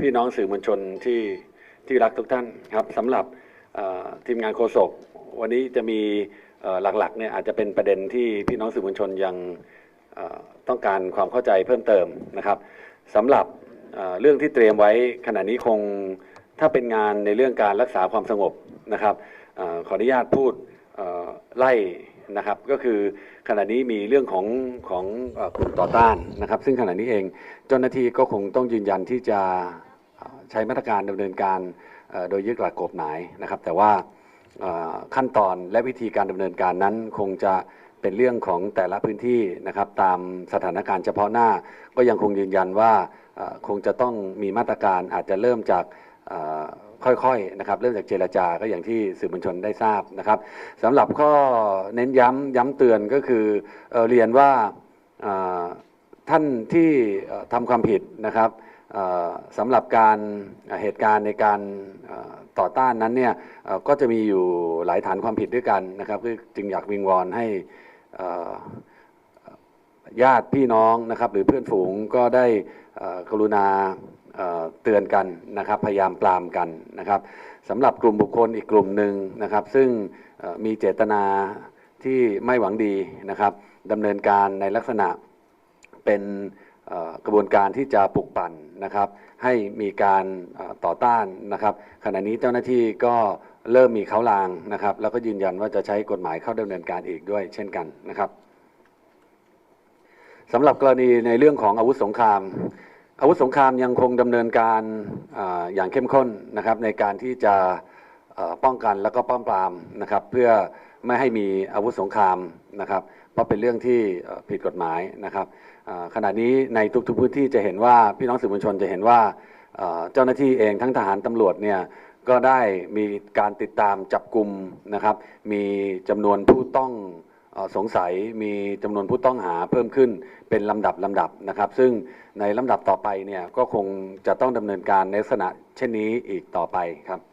พี่น้องสื่อมวลชนที่ที่รักทุกท่านครับสำหรับทีมงานโฆษกวันนี้จะมีหลักๆเนี่ยอาจจะเป็นประเด็นที่พี่น้องสื่อมวลชนยังต้องการความเข้าใจเพิ่มเติมนะครับสำหรับเรื่องที่เตรียมไว้ขณะนี้คงถ้าเป็นงานในเรื่องการรักษาความสงบนะครับอขออนุญาตพูดไล่นะครับก็คือขณะนี้มีเรื่องของของกลุ่มต่อต้านนะครับ ซึ่งขณะนี้เองเจ้าหน้าที่ก็คงต้องยืนยันที่จะ ใช้มาตรการดำเนินการโดยยึดหลักกฎหมายนะครับ แต่ว่าขั้นตอนและวิธีการดำเนินการนั้นคงจะเป็นเรื่องของแต่ละพื้นที่นะครับตามสถานการณ์เฉพาะหน้า ก็ยังคงยืนยันว่าคงจะต้องมีมาตรการอาจจะเริ่มจากค่อยๆนะครับเริ่มจากเจรจาก็อย่างที่สื่อมวลชนได้ทราบนะครับสำหรับข้อเน้นย้ำย้ำเตือนก็คือเออเรียนว่า ท่านที่ทำความผิดนะครับสำหรับการเหตุการณ์ในการต่อต้านนั้นเนี่ยก็จะมีอยู่หลายฐานความผิดด้วยกันนะครับจึงอยากวิงวอนให้ญาติพี่น้องนะครับหรือเพื่อนฝูงก็ได้กรุณาเตือนกันนะครับพยายามปรามกันนะครับสำหรับกลุ่มบุคคลอีกกลุ่มหนึ่งนะครับ ซึ่งมีเจตนาที่ไม่หวังดีนะครับดำเนินการในลักษณะ เป็นกระบวนการที่จะปลุกปั่นนะครับให้มีการต่อต้านนะครับ ขณะนี้เจ้าหน้าที่ก็เริ่มมีเขาลางนะครับ แล้วก็ยืนยันว่าจะใช้กฎหมายเข้าดำเนินการอีกด้วยเช่นกันนะครับสำหรับกรณีในเรื่องของอาวุธสงคราม อาวุธสงครามยังคงดำเนินการออย่างเข้มข้นนะครับในการที่จะป้องกันแล้วก็ป้องปรามนะครับ เพื่อ ไม่ให้มีอาวุธสงครามนะครับ เพราะเป็นเรื่องที่ผิดกฎหมายนะครับขณะนี้ในทุกๆพื้นที่จะเห็นว่าพี่น้องสื่อมวลชนจะเห็นว่าเจ้าหน้าที่เองทั้งทหารตำรวจเนี่ยก็ได้มีการติดตามจับกลุ่มนะครับ มีจำนวนผู้ต้องสงสัยมีจำนวนผู้ต้องหาเพิ่มขึ้นเป็นลำดับลำดับนะครับ ซึ่งในลำดับต่อไปเนี่ยก็คงจะต้องดำเนินการในลักษณะเช่นนี้อีกต่อไปครับ เอ่อ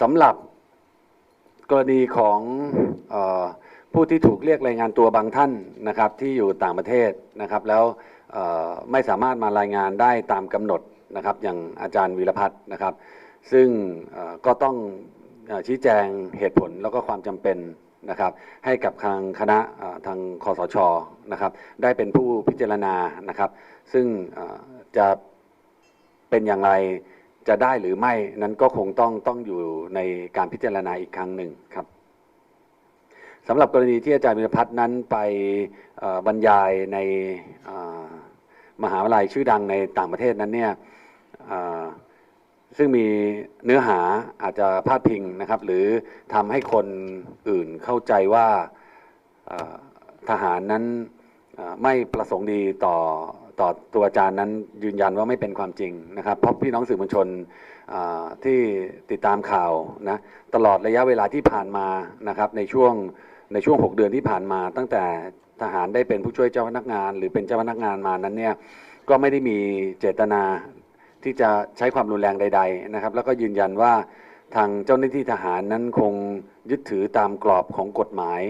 สำหรับกรณีของอผู้ที่ถูกเรียกรายงานตัวบางท่านนะครับที่อยู่ต่างประเทศนะครับ แล้วไม่สามารถมารายงานได้ตามกำหนดนะครับอย่างอาจารย์วีรพัฒน์นะครับ ซึ่งก็ต้องอชี้แจงเหตุผลแล้วก็ความจำเป็นนะครับให้กับทางคณะทางคอสชนะครับได้เป็นผู้พิจารณานะครับ ซึ่งจะเป็นอย่างไร จะได้หรือไม่นั้นก็คงต้องต้องอยู่ในการพิจารณาอีกครั้งหนึ่งครับสำหรับกรณีที่อาจารย์วิรพัฒน์นั้นไปบรรยายในมหาวิทยาลัยชื่อดังในต่างประเทศนั้นเนี่ยซึ่งมีเนื้อหาอาจจะพาดพิงนะครับ หรือทำให้คนอื่นเข้าใจว่าทหารนั้นไม่ประสงค์ดีต่อ ต่อตัวอาจารย์นั้นยืนยันว่าไม่เป็นความจริงนะครับเพราะพี่น้องสื่อมวลชนที่ติดตามข่าวนะตลอดระยะเวลาที่ผ่านมานะครับในช่วงในช่วง 6 เดือนที่ผ่านมา ตั้งแต่ทหารได้เป็นผู้ช่วยเจ้าพนักงาน หรือเป็นเจ้าพนักงานมานั้นเนี่ยก็ไม่ได้มีเจตนาที่จะใช้ความรุนแรงใด ๆนะครับ แล้วก็ยืนยันว่าทางเจ้าหน้าที่ทหารนั้นคงยึดถือตามกรอบของกฎหมาย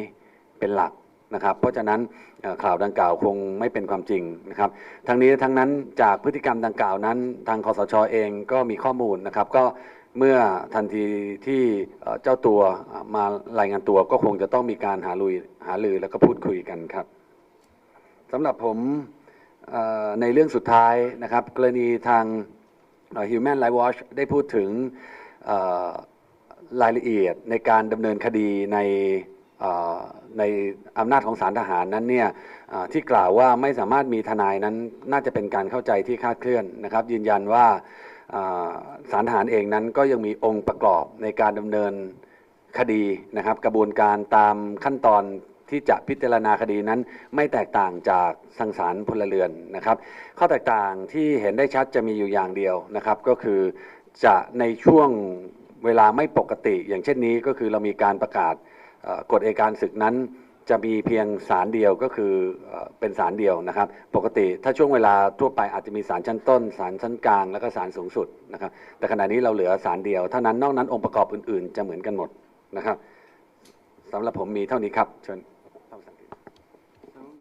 เป็นหลัก นะครับ เพราะฉะนั้นข่าวดังกล่าวคงไม่เป็นความจริงนะครับ ทั้งนี้ทั้งนั้นจากพฤติกรรมดังกล่าวนั้น ทางคอสชเองก็มีข้อมูลนะครับ ก็เมื่อทันทีที่เจ้าตัวมารายงานตัวก็คงจะต้องมีการหาลุยหาลือแล้วก็พูดคุยกันครับสำหรับผมในเรื่องสุดท้ายนะครับ กรณีทาง Human Rights Watch ได้พูดถึงรายละเอียดในการดำเนินคดีในในอำนาจของศาลทหารนั้นเนี่ยที่กล่าวว่าไม่สามารถมีทนายนั้นน่าจะเป็นการเข้าใจที่คาดเคลื่อนนะครับ ยืนยันว่าเอ่อศาลทหารเองนั้นก็ยังมีองค์ประกอบในการดำเนินคดีนะครับ กระบวนการตามขั้นตอนที่จะพิจารณาคดีนั้นไม่แตกต่างจากสังสารพลเรือนนะครับ ข้อแตกต่างที่เห็นได้ชัดจะมีอยู่อย่างเดียวนะครับ ก็คือจะในช่วงเวลาไม่ปกติ อย่างเช่นนี้ก็คือเรามีการประกาศ กฎเอการศึกนั้นจะมีเพียงศาลเดียวก็คือเอ่อเป็นศาลเดียวนะครับ ปกติถ้าช่วงเวลาทั่วไปอาจจะมีศาลชั้นต้นศาลชั้นกลางแล้วก็ศาลสูงสุดนะครับ แต่ขณะนี้เราเหลือศาลเดียวเท่านั้นนอกนั้นองค์ประกอบอื่นๆ จะเหมือนกันหมดนะครับสำหรับผมมีเท่านี้ครับเชิญ